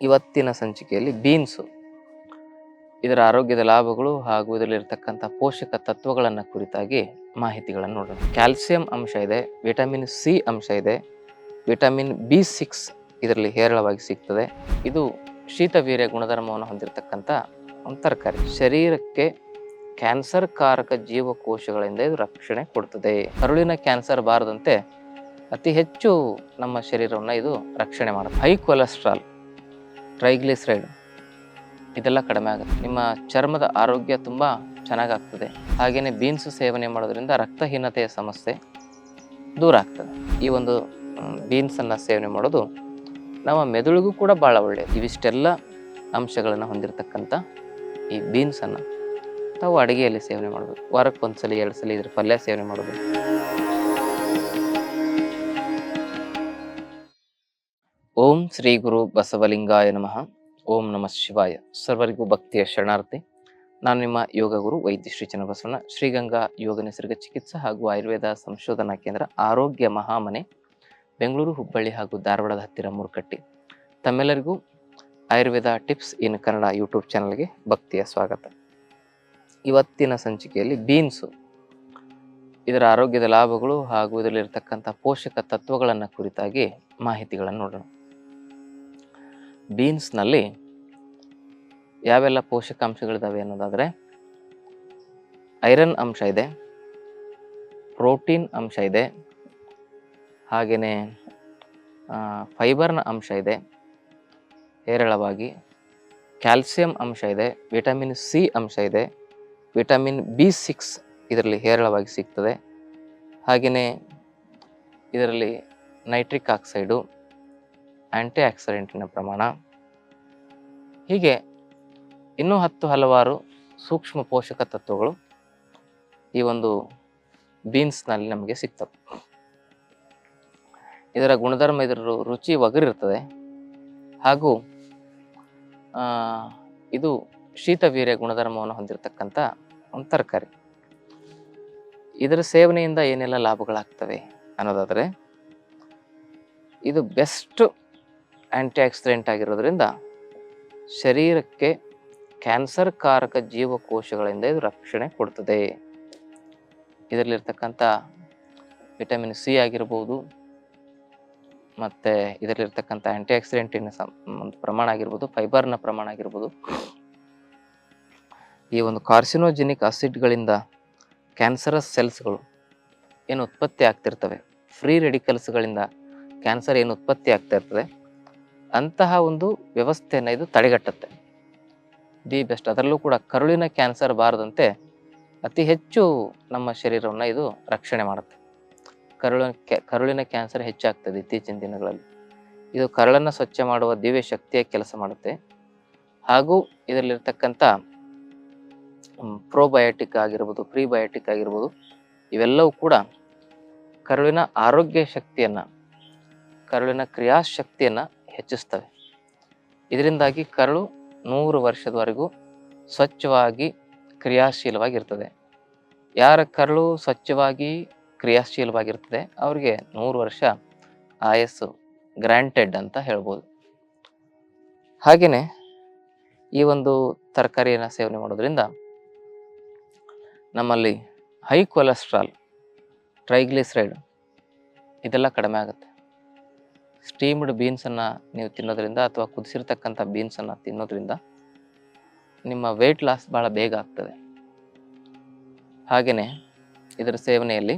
ಇವತ್ತಿನ ಸಂಚಿಕೆಯಲ್ಲಿ ಬೀನ್ಸು. ಇದರ ಆರೋಗ್ಯದ ಲಾಭಗಳು ಹಾಗೂ ಇದರಲ್ಲಿರ್ತಕ್ಕಂಥ ಪೋಷಕ ತತ್ವಗಳನ್ನು ಕುರಿತಾಗಿ ಮಾಹಿತಿಗಳನ್ನು ನೋಡೋಣ. ಕ್ಯಾಲ್ಸಿಯಂ ಅಂಶ ಇದೆ, ವಿಟಮಿನ್ ಸಿ ಅಂಶ ಇದೆ, ವಿಟಮಿನ್ ಬಿ ಸಿಕ್ಸ್ ಇದರಲ್ಲಿ ಹೇರಳವಾಗಿ ಸಿಗ್ತದೆ. ಇದು ಶೀತವೀರ್ಯ ಗುಣಧರ್ಮವನ್ನು ಹೊಂದಿರತಕ್ಕಂಥ ಒಂದು ತರಕಾರಿ. ಶರೀರಕ್ಕೆ ಕ್ಯಾನ್ಸರ್ ಕಾರಕ ಜೀವಕೋಶಗಳಿಂದ ಇದು ರಕ್ಷಣೆ ಕೊಡ್ತದೆ. ಕರುಳಿನ ಕ್ಯಾನ್ಸರ್ ಬಾರದಂತೆ ಅತಿ ಹೆಚ್ಚು ನಮ್ಮ ಶರೀರವನ್ನು ಇದು ರಕ್ಷಣೆ ಮಾಡುತ್ತೆ ಹೈ ಕೊಲೆಸ್ಟ್ರಾಲ್ ಟ್ರೈಗ್ಲಿಸರೈಡ್. ಇದೆಲ್ಲ ಕಡಿಮೆ ಆಗುತ್ತೆ. ನಿಮ್ಮ ಚರ್ಮದ ಆರೋಗ್ಯ ತುಂಬ ಚೆನ್ನಾಗಾಗ್ತದೆ. ಹಾಗೆಯೇ ಬೀನ್ಸ್ ಸೇವನೆ ಮಾಡೋದರಿಂದ ರಕ್ತಹೀನತೆಯ ಸಮಸ್ಯೆ ದೂರ ಆಗ್ತದೆ. ಈ ಒಂದು ಬೀನ್ಸನ್ನು ಸೇವನೆ ಮಾಡೋದು ನಮ್ಮ ಮೆದುಳಿಗೂ ಕೂಡ ಭಾಳ ಒಳ್ಳೆಯದು ಇವಿಷ್ಟೆಲ್ಲ ಅಂಶಗಳನ್ನು ಹೊಂದಿರತಕ್ಕಂಥ ಈ ಬೀನ್ಸನ್ನು ತಾವು ಅಡುಗೆಯಲ್ಲಿ ಸೇವನೆ ಮಾಡಬೇಕು ವಾರಕ್ಕೆ ಒಂದ್ಸಲ ಎರಡು ಸಲ ಇದ್ರ ಪಲ್ಯ ಸೇವನೆ ಮಾಡೋದು ಓಂ ಶ್ರೀ ಗುರು ಬಸವಲಿಂಗಾಯ ನಮಃ. ಓಂ ನಮಃ ಶಿವಾಯ. ಸರ್ವರಿಗೂ ಭಕ್ತಿಯ ಶರಣಾರ್ಥಿ. ನಾನು ನಿಮ್ಮ ಯೋಗ ಗುರು ವೈದ್ಯ ಶ್ರೀ ಚನ್ನಬಸವಣ್ಣ. ಶ್ರೀಗಂಗಾ ಯೋಗ ನಿಸರ್ಗ ಚಿಕಿತ್ಸಾ ಹಾಗೂ ಆಯುರ್ವೇದ ಸಂಶೋಧನಾ ಕೇಂದ್ರ ಆರೋಗ್ಯ ಮಹಾಮನೆ, ಬೆಂಗಳೂರು, ಹುಬ್ಬಳ್ಳಿ ಹಾಗೂ ಧಾರವಾಡದ ಹತ್ತಿರ ಮೂರುಕಟ್ಟಿ. ತಮ್ಮೆಲ್ಲರಿಗೂ Ayurveda tips in Kannada YouTube ಚಾನಲ್ಗೆ ಭಕ್ತಿಯ ಸ್ವಾಗತ. ಇವತ್ತಿನ ಸಂಚಿಕೆಯಲ್ಲಿ ಬೀನ್ಸು. ಇದರ ಆರೋಗ್ಯದ ಲಾಭಗಳು ಹಾಗೂ ಇದರಲ್ಲಿರ್ತಕ್ಕಂಥ ಪೋಷಕ ತತ್ವಗಳನ್ನು ಕುರಿತಾಗಿ ಮಾಹಿತಿಗಳನ್ನು ನೋಡೋಣ. ಬೀನ್ಸ್ನಲ್ಲಿ ಯಾವೆಲ್ಲ ಪೋಷಕಾಂಶಗಳಿದ್ದಾವೆ ಅನ್ನೋದಾದರೆ ಐರನ್ ಅಂಶ ಇದೆ, ಪ್ರೋಟೀನ್ ಅಂಶ ಇದೆ ಹಾಗೆಯೇ ಫೈಬರ್ನ ಅಂಶ ಇದೆ, ಹೇರಳವಾಗಿ ಕ್ಯಾಲ್ಸಿಯಂ ಅಂಶ ಇದೆ, ವಿಟಮಿನ್ ಸಿ ಅಂಶ ಇದೆ, ವಿಟಮಿನ್ ಬಿ ಸಿಕ್ಸ್ ಇದರಲ್ಲಿ ಹೇರಳವಾಗಿ ಸಿಗ್ತದೆ ಹಾಗೆಯೇ ಇದರಲ್ಲಿ ನೈಟ್ರಿಕ್ ಆಕ್ಸೈಡು ಆ್ಯಂಟಿ ಆಕ್ಸಿಡೆಂಟಿನ ಪ್ರಮಾಣ. ಹೀಗೆ ಇನ್ನೂ ಹತ್ತು ಹಲವಾರು ಸೂಕ್ಷ್ಮ ಪೋಷಕ ತತ್ವಗಳು ಈ ಒಂದು ಬೀನ್ಸ್ನಲ್ಲಿ ನಮಗೆ ಸಿಗ್ತವೆ ಇದರ ಗುಣಧರ್ಮ ಇದರ ರುಚಿ ಒಗರಿರ್ತದೆ. ಹಾಗೂ ಇದು ಇದು ಶೀತವೀರ್ಯ ಗುಣಧರ್ಮವನ್ನು ಹೊಂದಿರತಕ್ಕಂಥ ಒಂದು ತರಕಾರಿ. ಇದರ ಸೇವನೆಯಿಂದ ಏನೆಲ್ಲ ಲಾಭಗಳಾಗ್ತವೆ ಅನ್ನೋದಾದರೆ, ಇದು ಬೆಸ್ಟ್ ಆ್ಯಂಟಿ ಆಕ್ಸಿಡೆಂಟ್ ಆಗಿರೋದ್ರಿಂದ ಶರೀರಕ್ಕೆ ಕ್ಯಾನ್ಸರ್ ಕಾರಕ ಜೀವಕೋಶಗಳಿಂದ ಇದು ರಕ್ಷಣೆ ಕೊಡ್ತದೆ. ಇದರಲ್ಲಿರ್ತಕ್ಕಂಥ ವಿಟಮಿನ್ ಸಿ ಆಗಿರ್ಬೋದು, ಮತ್ತು ಇದರಲ್ಲಿರ್ತಕ್ಕಂಥ ಆ್ಯಂಟಿ ಆಕ್ಸಿಡೆಂಟಿನ ಒಂದು ಪ್ರಮಾಣ ಆಗಿರ್ಬೋದು ಫೈಬರ್ನ ಪ್ರಮಾಣ ಆಗಿರ್ಬೋದು. ಈ ಒಂದು ಕಾರ್ಸಿನೋಜೆನಿಕ್ ಆಸಿಡ್ಗಳಿಂದ ಕ್ಯಾನ್ಸರಸ್ ಸೆಲ್ಸ್ಗಳು ಏನು ಉತ್ಪತ್ತಿ ಆಗ್ತಿರ್ತವೆ. ಫ್ರೀ ರೆಡಿಕಲ್ಸ್ಗಳಿಂದ ಕ್ಯಾನ್ಸರ್ ಏನು ಉತ್ಪತ್ತಿ ಆಗ್ತಾ ಇರ್ತದೆ ಅಂತಹ ಒಂದು ವ್ಯವಸ್ಥೆಯನ್ನು ಇದು ತಡೆಗಟ್ಟುತ್ತೆ. The best. ಅದರಲ್ಲೂ ಕೂಡ ಕರುಳಿನ ಕ್ಯಾನ್ಸರ್ ಬಾರದಂತೆ ಅತಿ ಹೆಚ್ಚು ನಮ್ಮ ಶರೀರವನ್ನು ಇದು ರಕ್ಷಣೆ ಮಾಡುತ್ತೆ. ಕರುಳಿನ ಕರುಳಿನ ಕ್ಯಾನ್ಸರ್ ಹೆಚ್ಚಾಗ್ತದೆ ಇತ್ತೀಚಿನ ದಿನಗಳಲ್ಲಿ. ಇದು ಕರುಳನ್ನು ಸ್ವಚ್ಛ ಮಾಡುವ ದಿವ್ಯ ಶಕ್ತಿಯ ಕೆಲಸ ಮಾಡುತ್ತೆ. ಹಾಗೂ ಇದರಲ್ಲಿರ್ತಕ್ಕಂಥ ಪ್ರೋಬಯೋಟಿಕ್ ಆಗಿರ್ಬೋದು, ಪ್ರೀಬಯೋಟಿಕ್ ಆಗಿರ್ಬೋದು, ಇವೆಲ್ಲವೂ ಕೂಡ ಕರುಳಿನ ಆರೋಗ್ಯ ಶಕ್ತಿಯನ್ನು, ಕರುಳಿನ ಕ್ರಿಯಾಶಕ್ತಿಯನ್ನು ಹೆಚ್ಚಿಸ್ತವೆ ಇದರಿಂದಾಗಿ ಕರಳು ನೂರು ವರ್ಷದವರೆಗೂ ಸ್ವಚ್ಛವಾಗಿ ಕ್ರಿಯಾಶೀಲವಾಗಿರ್ತದೆ. ಯಾರ ಕರಳು ಸ್ವಚ್ಛವಾಗಿ ಕ್ರಿಯಾಶೀಲವಾಗಿರ್ತದೆ, ಅವರಿಗೆ ನೂರು ವರ್ಷ ಆಯಸ್ಸು ಗ್ರ್ಯಾಂಟೆಡ್ ಅಂತ ಹೇಳ್ಬೋದು. ಹಾಗೆಯೇ ಈ ಒಂದು ತರಕಾರಿಯನ್ನು ಸೇವನೆ ಮಾಡೋದ್ರಿಂದ ನಮ್ಮಲ್ಲಿ ಹೈ ಕೊಲೆಸ್ಟ್ರಾಲ್, ಟ್ರೈಗ್ಲಿಸರೈಡ್ ಇದೆಲ್ಲ ಕಡಿಮೆ ಆಗುತ್ತೆ. ಸ್ಟೀಮ್ಡ್ ಬೀನ್ಸನ್ನು ನೀವು ತಿನ್ನೋದ್ರಿಂದ ಅಥವಾ ಕುದಿಸಿರ್ತಕ್ಕಂಥ ಬೀನ್ಸನ್ನು ತಿನ್ನೋದ್ರಿಂದ ನಿಮ್ಮ ವೆಯ್ಟ್ ಲಾಸ್ ಭಾಳ ಬೇಗ ಆಗ್ತದೆ. ಹಾಗೆಯೇ ಇದರ ಸೇವನೆಯಲ್ಲಿ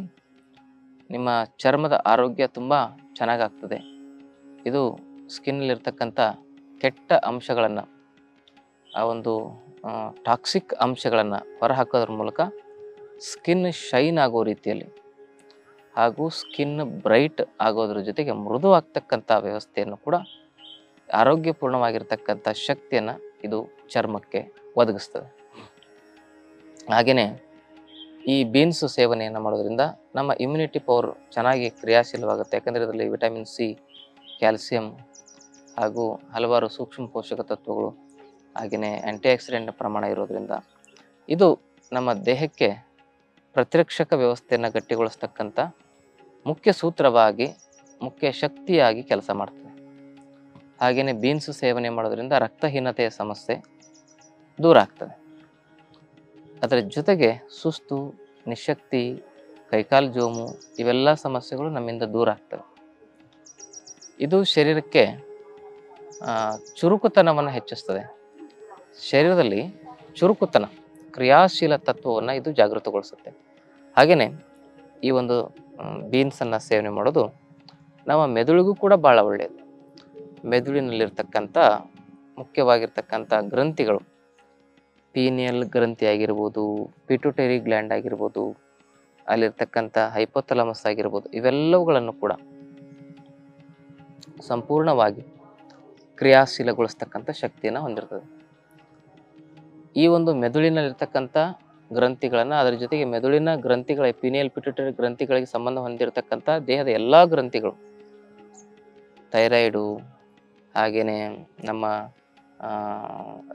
ನಿಮ್ಮ ಚರ್ಮದ ಆರೋಗ್ಯ ತುಂಬ ಚೆನ್ನಾಗಾಗ್ತದೆ. ಇದು ಸ್ಕಿನ್ನಲ್ಲಿರ್ತಕ್ಕಂಥ ಕೆಟ್ಟ ಅಂಶಗಳನ್ನು, ಆ ಒಂದು ಟಾಕ್ಸಿಕ್ ಅಂಶಗಳನ್ನು ಹೊರಹಾಕೋದ್ರ ಮೂಲಕ ಸ್ಕಿನ್ ಶೈನ್ ಆಗೋ ರೀತಿಯಲ್ಲಿ ಹಾಗೂ ಸ್ಕಿನ್ ಬ್ರೈಟ್ ಆಗೋದ್ರ ಜೊತೆಗೆ ಮೃದು ಆಗ್ತಕ್ಕಂಥ ವ್ಯವಸ್ಥೆಯನ್ನು ಕೂಡ ಆರೋಗ್ಯಪೂರ್ಣವಾಗಿರ್ತಕ್ಕಂಥ ಶಕ್ತಿಯನ್ನು ಇದು ಚರ್ಮಕ್ಕೆ ಒದಗಿಸ್ತದೆ. ಹಾಗೆಯೇ ಈ ಬೀನ್ಸ್ ಸೇವನೆಯನ್ನು ಮಾಡೋದ್ರಿಂದ ನಮ್ಮ ಇಮ್ಯುನಿಟಿ ಪವರ್ ಚೆನ್ನಾಗಿ ಕ್ರಿಯಾಶೀಲವಾಗುತ್ತೆ. ಯಾಕಂದರೆ ಇದರಲ್ಲಿ ವಿಟಮಿನ್ ಸಿ ಕ್ಯಾಲ್ಸಿಯಂ ಹಾಗೂ ಹಲವಾರು ಸೂಕ್ಷ್ಮ ಪೋಷಕ ತತ್ವಗಳು ಹಾಗೆಯೇ ಆ್ಯಂಟಿ ಆಕ್ಸಿಡೆಂಟ್ ಪ್ರಮಾಣ ಇರೋದ್ರಿಂದ ಇದು ನಮ್ಮ ದೇಹಕ್ಕೆ ಪ್ರತಿರಕ್ಷಕ ವ್ಯವಸ್ಥೆಯನ್ನು ಗಟ್ಟಿಗೊಳಿಸ್ತಕ್ಕಂಥ ಮುಖ್ಯ ಸೂತ್ರವಾಗಿ, ಮುಖ್ಯ ಶಕ್ತಿಯಾಗಿ ಕೆಲಸ ಮಾಡ್ತದೆ. ಹಾಗೆಯೇ ಬೀನ್ಸ್ ಸೇವನೆ ಮಾಡೋದರಿಂದ ರಕ್ತಹೀನತೆಯ ಸಮಸ್ಯೆ ದೂರ ಆಗ್ತದೆ. ಅದರ ಜೊತೆಗೆ ಸುಸ್ತು, ನಿಶಕ್ತಿ, ಕೈಕಾಲು ಜೋಮು ಇವೆಲ್ಲ ಸಮಸ್ಯೆಗಳು ನಮ್ಮಿಂದ ದೂರ ಆಗ್ತವೆ. ಇದು ಶರೀರಕ್ಕೆ ಚುರುಕುತನವನ್ನು ಹೆಚ್ಚಿಸ್ತದೆ. ಶರೀರದಲ್ಲಿ ಚುರುಕುತನ, ಕ್ರಿಯಾಶೀಲ ತತ್ವವನ್ನು ಇದು ಜಾಗೃತಗೊಳಿಸುತ್ತೆ. ಹಾಗೆಯೇ ಈ ಒಂದು ಬೀನ್ಸನ್ನು ಸೇವನೆ ಮಾಡೋದು ನಮ್ಮ ಮೆದುಳಿಗೂ ಕೂಡ ಭಾಳ ಒಳ್ಳೆಯದು ಮೆದುಳಿನಲ್ಲಿರ್ತಕ್ಕಂಥ, ಮುಖ್ಯವಾಗಿರ್ತಕ್ಕಂಥ ಗ್ರಂಥಿಗಳು ಪೀನಿಯಲ್ ಗ್ರಂಥಿ ಆಗಿರ್ಬೋದು ಪಿಟುಟರಿ ಗ್ಲ್ಯಾಂಡ್ ಆಗಿರ್ಬೋದು, ಅಲ್ಲಿರ್ತಕ್ಕಂಥ ಹೈಪೋಥಲಮಸ್ ಆಗಿರ್ಬೋದು, ಇವೆಲ್ಲವುಗಳನ್ನು ಕೂಡ ಸಂಪೂರ್ಣವಾಗಿ ಕ್ರಿಯಾಶೀಲಗೊಳಿಸ್ತಕ್ಕಂಥ ಶಕ್ತಿಯನ್ನು ಹೊಂದಿರ್ತದೆ. ಈ ಒಂದು ಮೆದುಳಿನಲ್ಲಿರ್ತಕ್ಕಂಥ ಗ್ರಂಥಿಗಳನ್ನು ಅದರ ಜೊತೆಗೆ ಮೆದುಳಿನ ಗ್ರಂಥಿಗಳ, ಪಿನಿಯಲ್ ಪಿಟ್ಯೂಟರಿ ಗ್ರಂಥಿಗಳಿಗೆ ಸಂಬಂಧ ಹೊಂದಿರತಕ್ಕಂಥ ದೇಹದ ಎಲ್ಲ ಗ್ರಂಥಿಗಳು. ಥೈರಾಯ್ಡು ಹಾಗೆಯೇ ನಮ್ಮ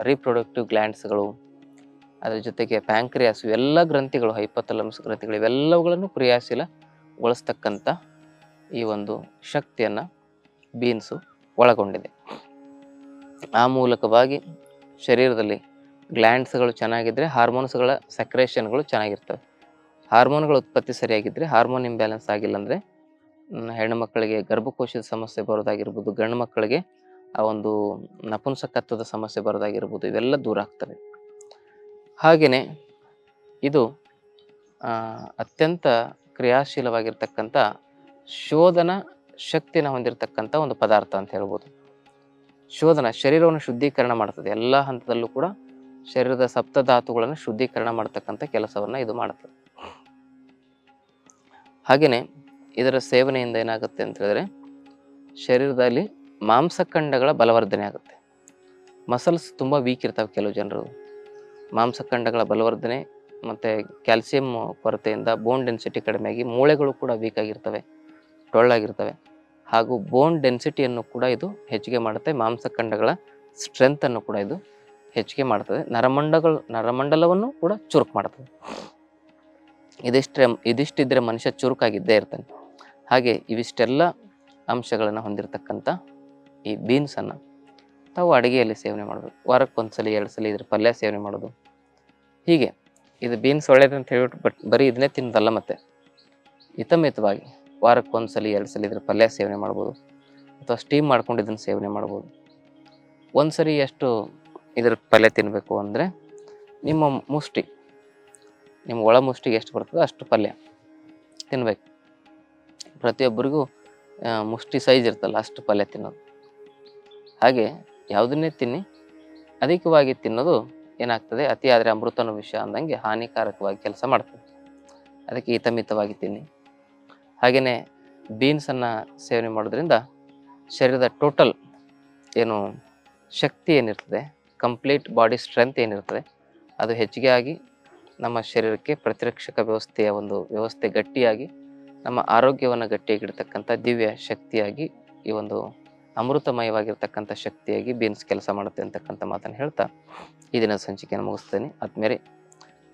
ರೀಪ್ರೊಡಕ್ಟಿವ್ ಗ್ಲ್ಯಾಂಡ್ಸ್ಗಳು ಅದರ ಜೊತೆಗೆ ಪ್ಯಾಂಕ್ರಿಯಾಸ್ ಇವೆಲ್ಲ ಗ್ರಂಥಿಗಳು ಹೈಪೋಥಲಮಸ್ ಗ್ರಂಥಿಗಳು, ಇವೆಲ್ಲವುಗಳನ್ನು ಕ್ರಿಯಾಶೀಲಗೊಳಿಸ್ತಕ್ಕಂಥ ಈ ಒಂದು ಶಕ್ತಿಯನ್ನು ಬೀನ್ಸು ಒಳಗೊಂಡಿದೆ. ಆ ಮೂಲಕವಾಗಿ ಶರೀರದಲ್ಲಿ ಗ್ಲ್ಯಾಂಡ್ಸ್ಗಳು ಚೆನ್ನಾಗಿದ್ದರೆ ಹಾರ್ಮೋನ್ಸ್ಗಳ ಸಕ್ರೇಷನ್ಗಳು ಚೆನ್ನಾಗಿರ್ತವೆ. ಹಾರ್ಮೋನ್ಗಳ ಉತ್ಪತ್ತಿ ಸರಿಯಾಗಿದ್ದರೆ ಹಾರ್ಮೋನ್ ಇಂಬ್ಯಾಲೆನ್ಸ್ ಆಗಿಲ್ಲ ಅಂದರೆ ಹೆಣ್ಣು ಮಕ್ಕಳಿಗೆ ಗರ್ಭಕೋಶದ ಸಮಸ್ಯೆ ಬರೋದಾಗಿರ್ಬೋದು, ಗಂಡು ಮಕ್ಕಳಿಗೆ ಆ ಒಂದು ನಪುಂಸಕತ್ವದ ಸಮಸ್ಯೆ ಬರೋದಾಗಿರ್ಬೋದು, ಇವೆಲ್ಲ ದೂರ ಆಗ್ತವೆ. ಹಾಗೆಯೇ ಇದು ಅತ್ಯಂತ ಕ್ರಿಯಾಶೀಲವಾಗಿರ್ತಕ್ಕಂಥ ಶೋಧನ ಶಕ್ತಿನ ಹೊಂದಿರತಕ್ಕಂಥ ಒಂದು ಪದಾರ್ಥ ಅಂತ ಹೇಳ್ಬೋದು. ಶೋಧನ ಶರೀರವನ್ನು ಶುದ್ಧೀಕರಣ ಮಾಡ್ತದೆ. ಎಲ್ಲ ಹಂತದಲ್ಲೂ ಕೂಡ ಶರೀರದ ಸಪ್ತಧಾತುಗಳನ್ನು ಶುದ್ಧೀಕರಣ ಮಾಡ್ತಕ್ಕಂಥ ಕೆಲಸವನ್ನು ಇದು ಮಾಡುತ್ತದೆ ಹಾಗೆಯೇ ಇದರ ಸೇವನೆಯಿಂದ ಏನಾಗುತ್ತೆ ಅಂತ ಹೇಳಿದ್ರೆ, ಶರೀರದಲ್ಲಿ ಮಾಂಸಖಂಡಗಳ ಬಲವರ್ಧನೆ ಆಗುತ್ತೆ. ಮಸಲ್ಸ್ ತುಂಬ ವೀಕ್ ಇರ್ತವೆ ಕೆಲವು ಜನರು. ಮಾಂಸಖಂಡಗಳ ಬಲವರ್ಧನೆ ಮತ್ತು ಕ್ಯಾಲ್ಸಿಯಂ ಕೊರತೆಯಿಂದ ಬೋನ್ ಡೆನ್ಸಿಟಿ ಕಡಿಮೆಯಾಗಿ ಮೂಳೆಗಳು ಕೂಡ ವೀಕ್ ಆಗಿರ್ತವೆ, ಟೊಳ್ಳಾಗಿರ್ತವೆ. ಹಾಗೂ ಬೋನ್ ಡೆನ್ಸಿಟಿಯನ್ನು ಕೂಡ ಇದು ಹೆಚ್ಚಿಗೆ ಮಾಡುತ್ತೆ. ಮಾಂಸಖಂಡಗಳ ಸ್ಟ್ರೆಂತನ್ನು ಕೂಡ ಇದು ಹೆಚ್ಚಿಗೆ ಮಾಡ್ತದೆ. ನರಮಂಡಗಳು, ನರಮಂಡಲವನ್ನು ಕೂಡ ಚುರುಕು ಮಾಡ್ತದೆ. ಇದಿಷ್ಟೇ, ಇದಿಷ್ಟಿದ್ರೆ ಮನುಷ್ಯ ಚುರುಕಾಗಿದ್ದೇ ಇರ್ತಾನೆ. ಹಾಗೆ ಇವಿಷ್ಟೆಲ್ಲ ಅಂಶಗಳನ್ನು ಹೊಂದಿರತಕ್ಕಂಥ ಈ ಬೀನ್ಸನ್ನು ತಾವು ಅಡುಗೆಯಲ್ಲಿ ಸೇವನೆ ಮಾಡೋದು. ವಾರಕ್ಕೆ ಒಂದ್ಸಲ ಎರಡು ಸಲ ಇದ್ರ ಪಲ್ಯ ಸೇವನೆ ಮಾಡೋದು. ಹೀಗೆ, ಇದು ಬೀನ್ಸ್ ಒಳ್ಳೇದು ಅಂತ ಹೇಳ್ಬಿಟ್ಟು ಬಟ್ ಬರೀ ಇದನ್ನೇ ತಿನ್ನೋದಲ್ಲ ಮತ್ತೆ. ಹಿತಮಿತವಾಗಿ ವಾರಕ್ಕೆ ಒಂದ್ಸಲ ಎರಡು ಸಲ ಇದ್ರ ಪಲ್ಯ ಸೇವನೆ ಮಾಡ್ಬೋದು. ಅಥವಾ ಸ್ಟೀಮ್ ಮಾಡ್ಕೊಂಡು ಇದನ್ನು ಸೇವನೆ ಮಾಡ್ಬೋದು. ಒಂದು ಸರಿ ಎಷ್ಟು ಇದ್ರ ಪಲ್ಯ ತಿನ್ನಬೇಕು ಅಂದರೆ ನಿಮ್ಮ ಮುಷ್ಟಿ, ನಿಮ್ಮ ಒಳ ಮುಷ್ಟಿಗೆ ಎಷ್ಟು ಬರ್ತದೋ ಅಷ್ಟು ಪಲ್ಯ ತಿನ್ಬೇಕು. ಪ್ರತಿಯೊಬ್ಬರಿಗೂ ಮುಷ್ಟಿ ಸೈಜ್ ಇರ್ತಲ್ಲ ಅಷ್ಟು ಪಲ್ಯ ತಿನ್ನೋದು. ಹಾಗೆ ಯಾವುದನ್ನೇ ತಿನ್ನಿ, ಅಧಿಕವಾಗಿ ತಿನ್ನೋದು ಏನಾಗ್ತದೆ? ಅತಿ ಆದರೆ ಅಮೃತನ ವಿಷಯ ಅಂದಂಗೆ ಹಾನಿಕಾರಕವಾಗಿ ಕೆಲಸ ಮಾಡ್ತದೆ. ಅದಕ್ಕೆ ಹಿತಮಿತವಾಗಿ ತಿನ್ನಿ. ಹಾಗೆಯೇ ಬೀನ್ಸನ್ನು ಸೇವನೆ ಮಾಡೋದ್ರಿಂದ ಶರೀರದ ಟೋಟಲ್ ಏನು ಶಕ್ತಿ ಏನಿರ್ತದೆ? ಕಂಪ್ಲೀಟ್ ಬಾಡಿ ಸ್ಟ್ರೆಂತ್ ಏನಿರ್ತದೆ, ಅದು ಹೆಚ್ಚಿಗೆ ಆಗಿ ನಮ್ಮ ಶರೀರಕ್ಕೆ ಪ್ರತಿರಕ್ಷಕ ವ್ಯವಸ್ಥೆಯ ಒಂದು ವ್ಯವಸ್ಥೆ ಗಟ್ಟಿಯಾಗಿ, ನಮ್ಮ ಆರೋಗ್ಯವನ್ನು ಗಟ್ಟಿಯಾಗಿಡ್ತಕ್ಕಂಥ ದಿವ್ಯ ಶಕ್ತಿಯಾಗಿ, ಈ ಒಂದು ಅಮೃತಮಯವಾಗಿರ್ತಕ್ಕಂಥ ಶಕ್ತಿಯಾಗಿ ಬೀನ್ಸ್ ಕೆಲಸ ಮಾಡುತ್ತೆ ಅಂತಕ್ಕಂಥ ಮಾತನ್ನು ಹೇಳ್ತಾ ಈ ದಿನದ ಸಂಚಿಕೆಯನ್ನು ಮುಗಿಸ್ತೇನೆ. ಆದಮೇಲೆ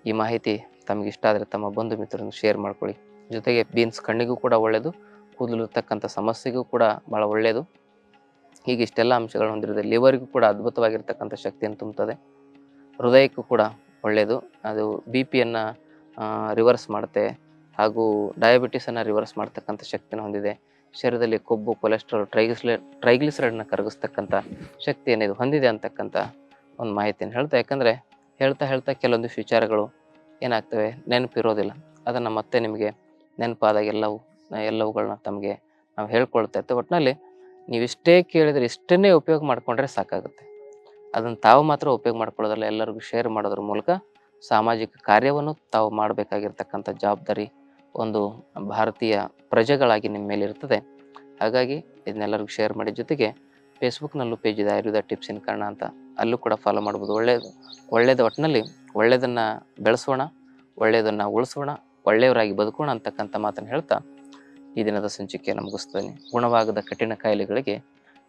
ಈ ಮಾಹಿತಿ ತಮಗೆ ಇಷ್ಟ ಆದರೆ ತಮ್ಮ ಬಂಧು ಮಿತ್ರರನ್ನು ಶೇರ್ ಮಾಡ್ಕೊಳ್ಳಿ. ಜೊತೆಗೆ ಬೀನ್ಸ್ ಕಣ್ಣಿಗೂ ಕೂಡ ಒಳ್ಳೆಯದು, ಕೂದಲಿರ್ತಕ್ಕಂಥ ಸಮಸ್ಯೆಗೂ ಕೂಡ ಭಾಳ ಒಳ್ಳೆಯದು. ಹೀಗೆ ಇಷ್ಟೆಲ್ಲ ಅಂಶಗಳನ್ನು ಹೊಂದಿರುತ್ತೆ ಲಿವರ್ಗೂ ಕೂಡ ಅದ್ಭುತವಾಗಿರ್ತಕ್ಕಂಥ ಶಕ್ತಿಯನ್ನು ತುಂಬುತ್ತದೆ. ಹೃದಯಕ್ಕೂ ಕೂಡ ಒಳ್ಳೆಯದು. ಅದು ಬಿ ಪಿಯನ್ನು ರಿವರ್ಸ್ ಮಾಡುತ್ತೆ. ಹಾಗೂ ಡಯಾಬಿಟಿಸನ್ನು ರಿವರ್ಸ್ ಮಾಡ್ತಕ್ಕಂಥ ಶಕ್ತಿಯನ್ನು ಹೊಂದಿದೆ. ಶರೀರದಲ್ಲಿ ಕೊಬ್ಬು ಕೊಲೆಸ್ಟ್ರಾಲ್ ಟ್ರೈಗ್ಲಿಸ್ಲೆ ಟ್ರೈಗ್ಲಿಸರೈಡ್ನ ಕರಗಿಸ್ತಕ್ಕಂಥ ಶಕ್ತಿಯನ್ನು ಇದು ಹೊಂದಿದೆ ಅಂತಕ್ಕಂಥ ಒಂದು ಮಾಹಿತಿಯನ್ನು ಹೇಳ್ತಾ, ಯಾಕಂದರೆ ಹೇಳ್ತಾ ಹೇಳ್ತಾ ಕೆಲವೊಂದು ವಿಚಾರಗಳು ಏನಾಗ್ತವೆ, ನೆನಪಿರೋದಿಲ್ಲ. ಅದನ್ನು ಮತ್ತೆ ನಿಮಗೆ ನೆನಪಾದಾಗ ಎಲ್ಲವೂ, ಎಲ್ಲವುಗಳನ್ನ ತಮಗೆ ನಾವು ಹೇಳ್ಕೊಳ್ತಾ ಇರ್ತೇವೆ. ಒಟ್ಟಿನಲ್ಲಿ ನೀವು ಇಷ್ಟೇ ಕೇಳಿದರೆ ಇಷ್ಟನ್ನೇ ಉಪಯೋಗ ಮಾಡಿಕೊಂಡ್ರೆ ಸಾಕಾಗುತ್ತೆ. ಅದನ್ನು ತಾವು ಮಾತ್ರ ಉಪಯೋಗ ಮಾಡ್ಕೊಳ್ಳೋದಲ್ಲ, ಎಲ್ಲರಿಗೂ ಶೇರ್ ಮಾಡೋದ್ರ ಮೂಲಕ ಸಾಮಾಜಿಕ ಕಾರ್ಯವನ್ನು ತಾವು ಮಾಡಬೇಕಾಗಿರ್ತಕ್ಕಂಥ ಜವಾಬ್ದಾರಿ ಒಂದು ಭಾರತೀಯ ಪ್ರಜೆಗಳಾಗಿ ನಿಮ್ಮ ಮೇಲಿರ್ತದೆ ಹಾಗಾಗಿ ಇದನ್ನೆಲ್ಲರಿಗೂ ಶೇರ್ ಮಾಡಿ ಜೊತೆಗೆ ಫೇಸ್ಬುಕ್ನಲ್ಲೂ ಪೇಜ್ ಇದೆ, ಆಯುರ್ವೇದ ಟಿಪ್ಸ್ ಇನ್ ಕನ್ನಡ ಅಂತ. ಅಲ್ಲೂ ಕೂಡ ಫಾಲೋ ಮಾಡ್ಬೋದು. ಒಳ್ಳೆಯದು ಒಳ್ಳೆಯದ ಒಟ್ಟಿನಲ್ಲಿ ಒಳ್ಳೆಯದನ್ನು ಬೆಳೆಸೋಣ ಒಳ್ಳೆಯದನ್ನು ಉಳಿಸೋಣ, ಒಳ್ಳೆಯವರಾಗಿ ಬದುಕೋಣ ಅಂತಕ್ಕಂಥ ಮಾತನ್ನು ಹೇಳ್ತಾ ಈ ದಿನದ ಸಂಚಿಕೆಯನ್ನು ಮುಗಿಸ್ತೇನೆ ಗುಣವಾಗದ ಕಠಿಣ ಕಾಯಿಲೆಗಳಿಗೆ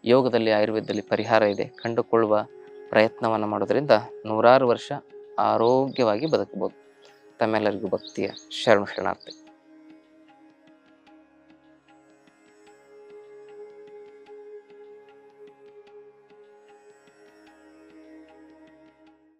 ಯೋಗದಲ್ಲಿ, ಆಯುರ್ವೇದದಲ್ಲಿ ಪರಿಹಾರ ಇದೆ. ಕಂಡುಕೊಳ್ಳುವ ಪ್ರಯತ್ನವನ್ನು ಮಾಡೋದರಿಂದ ನೂರಾರು ವರ್ಷ ಆರೋಗ್ಯವಾಗಿ ಬದುಕಬಹುದು. ತಮ್ಮೆಲ್ಲರಿಗೂ ಭಕ್ತಿಯ ಶರಣು ಶರಣಾರ್ಥಿ.